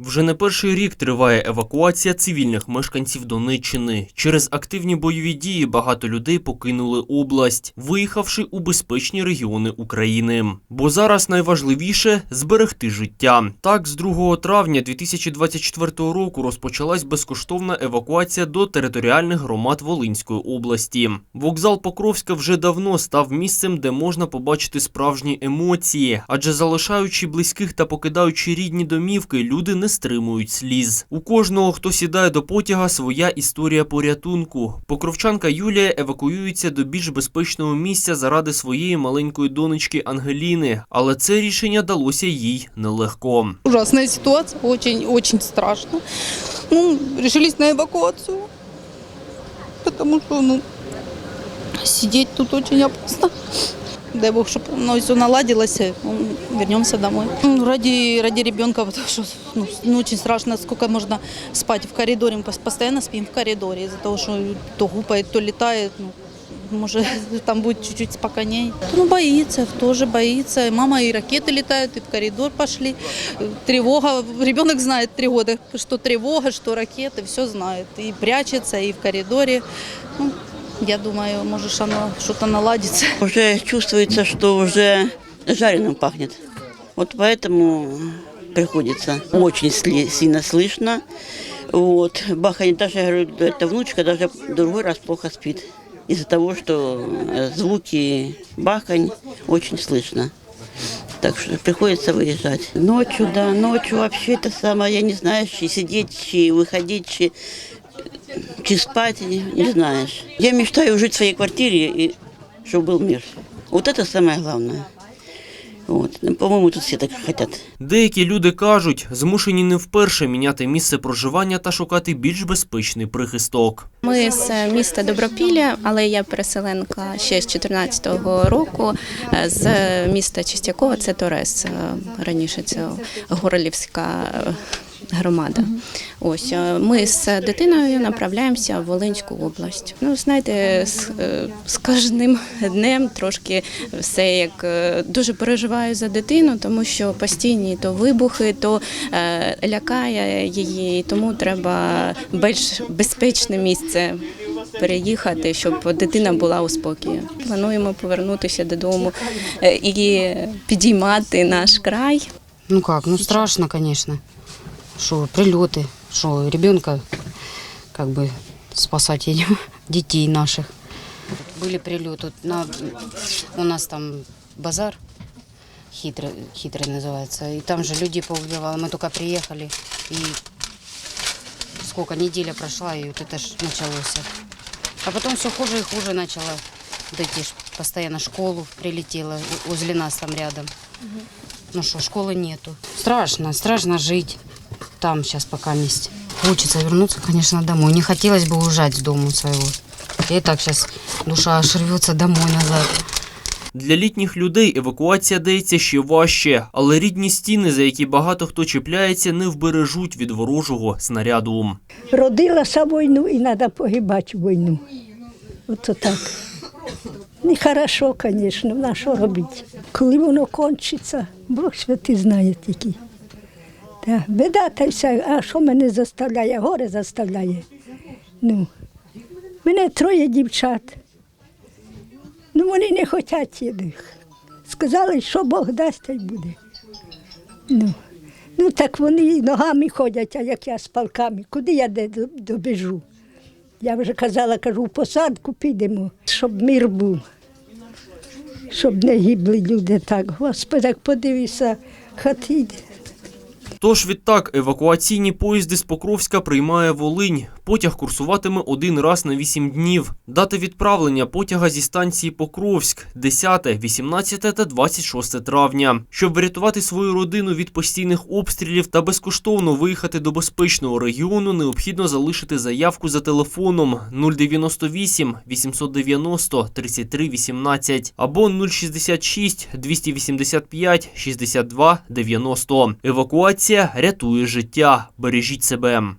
Вже не перший рік триває евакуація цивільних мешканців Донеччини. Через активні бойові дії багато людей покинули область, виїхавши у безпечні регіони України. Бо зараз найважливіше зберегти життя. Так, з 2 травня 2024 року розпочалась безкоштовна евакуація до територіальних громад Волинської області. Вокзал Покровська вже давно став місцем, де можна побачити справжні емоції, адже залишаючи близьких та покидаючи рідні домівки, люди не стримують сліз. У кожного, хто сідає до потяга, своя історія порятунку. Покровчанка Юлія евакуюється до більш безпечного місця заради своєї маленької донечки Ангеліни, але це рішення далося їй нелегко. Ужасная ситуация, очень, очень страшно. Ну, решились на эвакуацию, потому что, ну, сидеть тут очень опасно. Дай бог, чтобы ну, все наладилось, и, ну, вернемся домой. Ну, ради, ради ребенка, потому что ну, ну, очень страшно, сколько можно спать в коридоре. Мы пос- постоянно спим в коридоре из-за того, что то гупает, то летает. Ну, может, там будет чуть-чуть спокойнее. Ну, боится, тоже боится. И мама, и ракеты летают, и в коридор пошли. Тревога. Ребенок знает три года, что тревога, что ракеты, все знает. И прячется, и в коридоре. Ну, я думаю, может, оно что-то наладится. Уже чувствуется, что уже жареным пахнет. Вот поэтому приходится. Очень сильно слышно. Вот. Баханье, даже, я говорю, эта внучка даже другой раз плохо спит. Из-за того, что э, звуки бахань очень слышно. Так что приходится выезжать. Ночью, да, ночью вообще это самое, я не знаю, чи сидеть, чи выходить, чи, чи спать, не, не знаешь. Я мечтаю жить в своей квартире, и чтобы был мир. Вот это самое главное. Вот. Ну, По-моему, тут все так хотят. Деякі люди кажуть, змушені не вперше міняти місце проживання та шукати більш безпечний прихисток. Ми з е, міста Добропілля, але я переселенка ще з 14-го року е, з міста Чистякова, це Торес. е, Раніше це Горлівська е, громада. Ось ми з дитиною направляємося в Волинську область. Ну, знаєте, з, е, з кожним днем трошки все як е, дуже переживаю за дитину, тому що постійні то вибухи, то е, лякає її, тому треба більш безпечне місце переїхати, щоб дитина була у спокої. Плануємо повернутися додому і підіймати наш край. Ну как, ну страшно, конечно. Что прилеты, что ребенка как бы спасать едем, детей наших. Были прилеты на, у нас там базар хитрый, хитрый называется, и там же люди поубивало. Мы только приехали и сколько неделя прошла и вот это ж началось. А потом все хуже и хуже начало. Вот эти ж постоянно школу прилетела возле нас там рядом. Ну что, школы нету. Страшно, страшно жить там сейчас пока месть. Хочется вернуться, конечно, домой. Не хотелось бы уезжать с дома своего. И так сейчас душа аж рвется домой назад. Для літніх людей евакуація дається ще важче, але рідні стіни, за які багато хто чіпляється, не вбережуть від ворожого снаряду. Родилася війну і треба погибати в війну. Ото так. Нехорошо, звісно, на що робити. Коли воно кончиться, Бог святий знає тільки. Та, а що мене заставляє? Горе заставляє. Ну, мене троє дівчат. Ну, вони не хочуть їди. Сказали, що Бог дасть, та й буде. Ну, ну так вони ногами ходять, а як я з палками. Куди я добіжу? Я вже казала, кажу, в посадку підемо, щоб мир був, щоб не гибли люди так. Господи, як подивися, хати. Тож відтак евакуаційні поїзди з Покровська приймає Волинь. Потяг курсуватиме один раз на 8 днів. Дати відправлення потяга зі станції Покровськ 10, 18 та 26 травня. Щоб врятувати свою родину від постійних обстрілів та безкоштовно виїхати до безпечного регіону, необхідно залишити заявку за телефоном 098 890 33 18 або 066 285 62 90. Евакуація рятує життя. Бережіть себе.